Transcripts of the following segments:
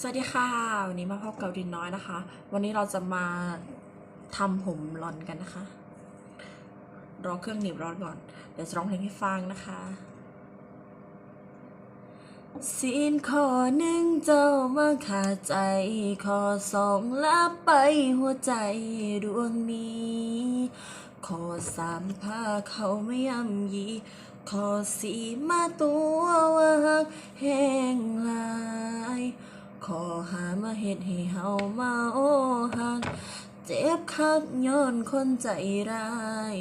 สวัสดีค่ะ วันนี้มาพบกับดินน้อยนะคะ วันนี้เราจะมาทำผมรอนกันนะคะ รอเครื่องหนีบร้อนก่อน เดี๋ยวจะร้องเพลงให้ฟังนะคะสินขอหนึ่งเจ้ามาขาดใจ ขอสองลับไปหัวใจดวงนี้ ขอสามพาเขาไม่ย่ำยี ขอสี่มาตัวว่าหักแห้งลาย ขอหามาเฮ็ดให้เฮามาโอหักเจ็บคักย้อนคนใจร้าย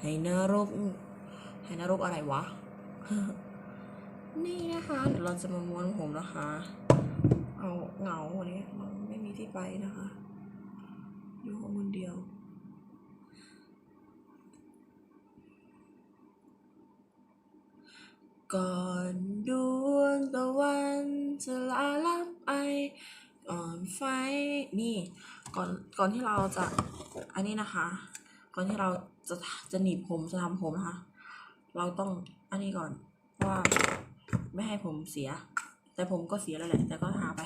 ให้นรกให้นรกอะไรวะ นี่นะคะเดี๋ยวเราจะมาม้วนผมนะคะ เอาเหงาวันนี้มันไม่มีที่ไปนะคะ อยู่คนเดียว ก่อนดวงตะวันจะลาลับไป ก่อนไฟนี่ ก่อนก่อนที่เราจะอันนี้นะคะ ก่อนที่เราจะจะหนีบผมจะทำผมนะคะ เราต้องอันนี้ก่อนว่าไม่ให้ผมเสีย แต่ผมก็เสียแล้วแหละ แต่ก็หาไป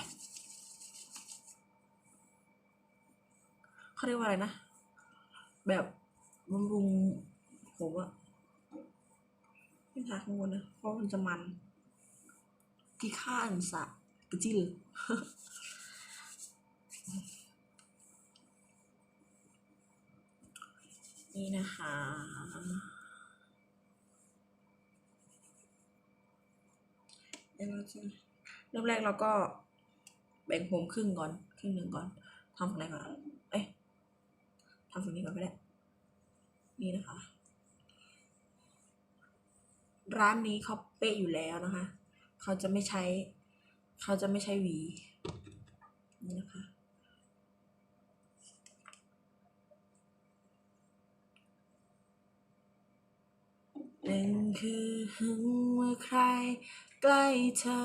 เขาเรียกว่าอะไรนะ แบบบำรุงผมอะ ไม่ทาข้างบนนะเพราะมันจะมันกี่ข้านสะกระจิลนี่นะคะเดี๋ยวเราจะเริ่มแรกเราก็แบ่งผมครึ่งก่อน ครึ่งหนึ่งก่อนทำฝั่งไหนก่อน เอ้ยทำฝั่งนี้ก่อนก็ได้ นี่นะคะ ร้านนี้เขาเป๊ะอยู่แล้วนะคะ เขาจะไม่ใช้ เขาจะไม่ใช้หวี นี่นะคะหนึ่งคือหึงเมื่อใครใกล้เธอ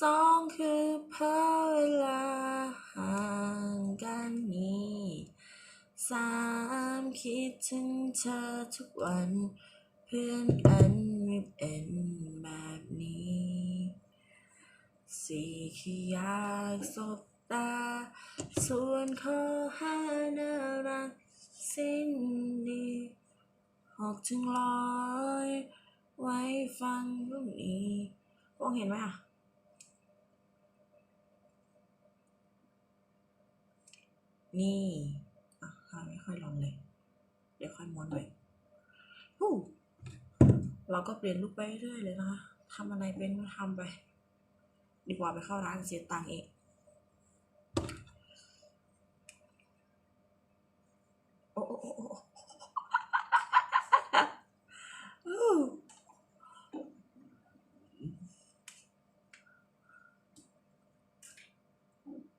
สองคือเพอเวลาห่างกันนี้สามคิดถึงเธอทุกวัน เพื่อนกันไม่เป็นแบบนี้ สี่คืออยากสบตา ส่วนข้อห้าน่ารักสิ้นดีหกถึงร้อยไว้ฟังพรุ่งนี้มองเห็นไหมอะนี่อะค่ะไม่ค่อยลองเลย เดี๋ยวค่อยม้วนไปฮู้ เราก็เปลี่ยนลุคไปเรื่อยเลยนะคะทำอะไรเป็นทำไป ดีกว่าไปเข้าร้านเสียตังค์เองโอ้โอ้โอ้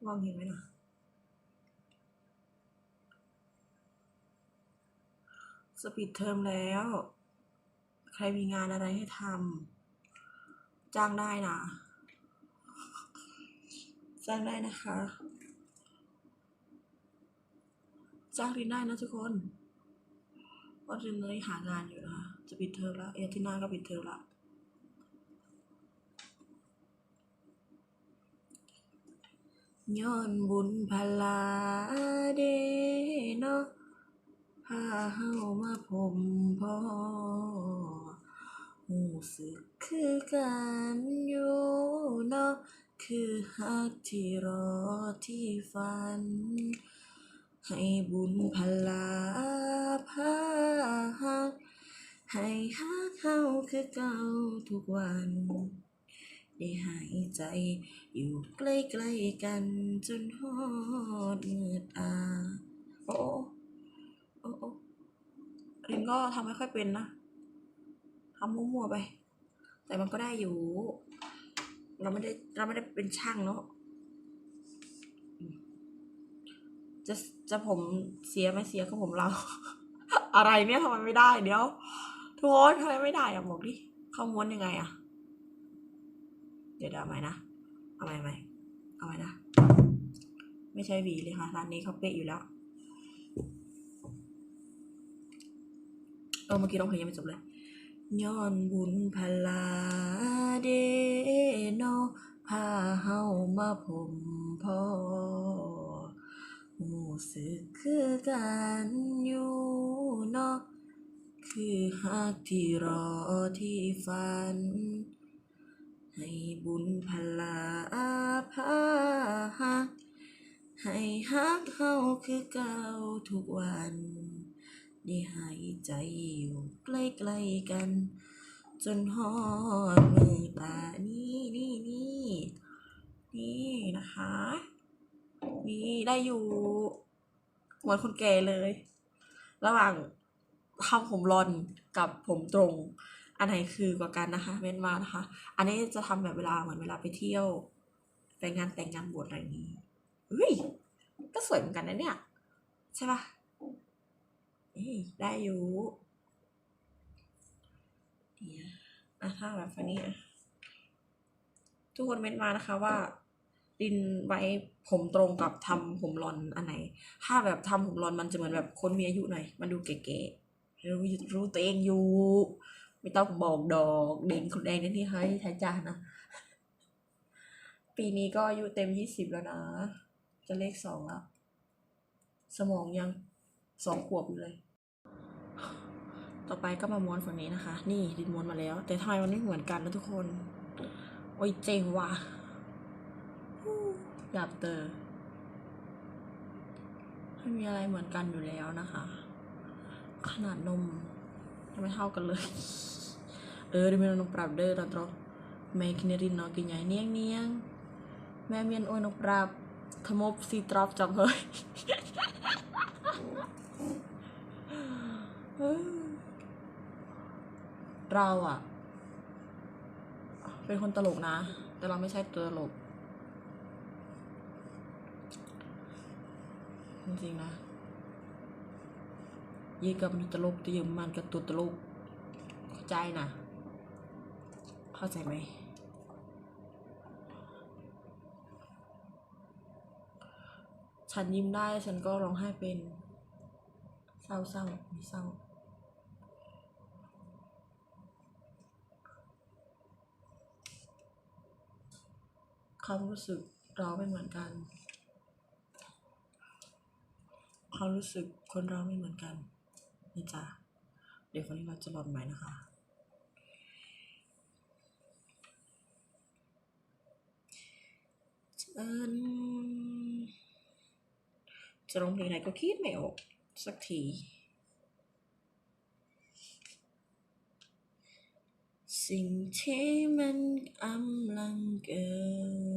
มองเห็นไหมนะสปิดเทอมแล้ว ครมีงานอะไรให้ทำจ้างได้นะ จ้างได้นะคะ จ้างดินได้นะทุกคนเพราะดินเลยหางานอยู่นะคะจะปิดเทอมแล้ว เอที่หน้าก็ปิดเทอมแล้วย้อนบุญพลาเดเนาะพาเฮามาพบพ่อ หูสึกคือกันอยู่เนาะคือฮักที่รอที่ฝัน ให้บุญพลาพาหัก ให้ฮักเฮาคือเก่าทุกวัน ได้หายใจอยู่ใกล้ๆกันจนฮอดมืดอาโอ้โอ้โอ้รินก็ทำไม่ค่อยเป็นนะ ทำมั่วๆไป แต่มันก็ได้อยู่ เราไม่ได้เราไม่ได้เป็นช่างเนาะจะจะผมเสียไม่เสียก็ผมเรา อะไรเนี่ยทำไมไม่ได้เดี๋ยวทุกคนทำไมไม่ได้อะบอกดิเข้าม้วนยังไงอะเดี๋ยวเดี๋ยวเอาใหม่นะเอาใหม่ใหมเอาใหม่นะไม่ใช่หวีเลยค่ะร้านนี้เขาเป๊ะอยู่แล้วเออเมื่อกี้ร้องเพลงยังไม่จบเลย ย้อนบุญพลาเดโนพาเฮามาผมพ่อหูสึกคือกันอยู่นาะคือฮักที่รอที่ฝัน ให้บุญพลาพาหักให้ฮักเฮาคือเก่าทุกวัน ได้หายใจอยู่ใกล้ๆกัน จนฮอดมือตานี่นี่นี่นี่นะคะ นี่ได้อยู่เหมือนคนแก่เลย ระหว่างทำผมรอนกับผมตรง อันไหนคือกว่ากันนะคะเว้นมานะคะ อันนี้จะทำแบบเวลาเหมือนเวลาไปเที่ยวไปงานแต่งงานบวชอะไรนี้เฮ้ยก็สวยเหมือนกันนะเนี่ย ใช่ปะ ได้อยู่เนี่ยอะถ้าแบบฟันนี้อะทุกคนเม้นมานะคะว่าดินไว้ผมตรงกับทำผมรอนอันไหน ถ้าแบบทำผมรอนมันจะเหมือนแบบคนมีอายุหน่อย มันดูเก๋ๆรู้รู้ตัวเองอยู่ ไม่ต้องบอกดอกเด่นคนแดงนั่นที่ให้ทายจานนะ ปีนี้ก็อายุเต็มยี่สิบแล้วนะ จะเลขสองแล้ว สมองยังสองขวบอยู่เลย ต่อไปก็มาม้วนฝั่งนี้นะคะ นี่ดินม้วนมาแล้ว แต่ทำไมมันไม่เหมือนกันนะทุกคน โอ้ยเจ๋งว่ะฮู้หยาบเตอไม่มีอะไรเหมือนกันอยู่แล้วนะคะ ขนาดนมยังไม่เท่ากันเลย เออดี๋ยวมีนมปรับเด้อตอนตรอแม่กินรินนาะกินใหญ่เนียงเนียงแม่เมียนโอ้ยนกปรับขมบสีตรอบจับเฮ้ย เราอะเป็นคนตลกนะ แต่เราไม่ใช่ตัวตลก จริงๆนะยีกับมันตลกแต่ยังมันกับตัวตลก เข้าใจนะ เข้าใจไหมฉันยิ้มได้ฉันก็ร้องไห้เป็น เศร้าเศร้าม่เศร้า ความรู้สึกเราไม่เหมือนกัน ความรู้สึกคนเราไม่เหมือนกันนี่จ้ะเดี๋ยวคนนี้เราจะหลอนไหมนะคะฉันจะร้องเพลงไหนก็คิดไม่ออกสักที สิ่งที่มันกำลังเกิ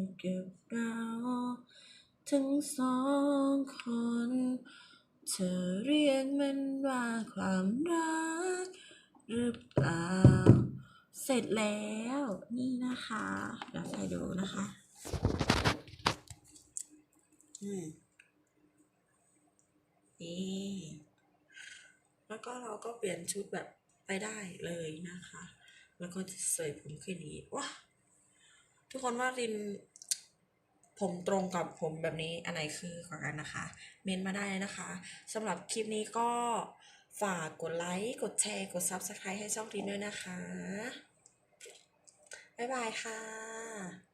ดกับเรา ทั้งสองคน เธอเรียกมันว่าความรัก หรือเปล่า เสร็จแล้วนี่นะคะเดี๋ยวใส่ดูนะคะอืมนี่แล้วก็เราก็เปลี่ยนชุดแบบไปได้เลยนะคะ แล้วก็จะเสยผมขึ้นนี้ว้าทุกคนว่ารินผมตรงกับผมแบบนี้อันไหนคือกว่ากันนะคะ เมนมาได้นะคะสำหรับคลิปนี้ก็ฝากกดไลค์กดแชร์กด Subscribe ให้ช่องรินด้วยนะคะ บ๊ายบายค่ะ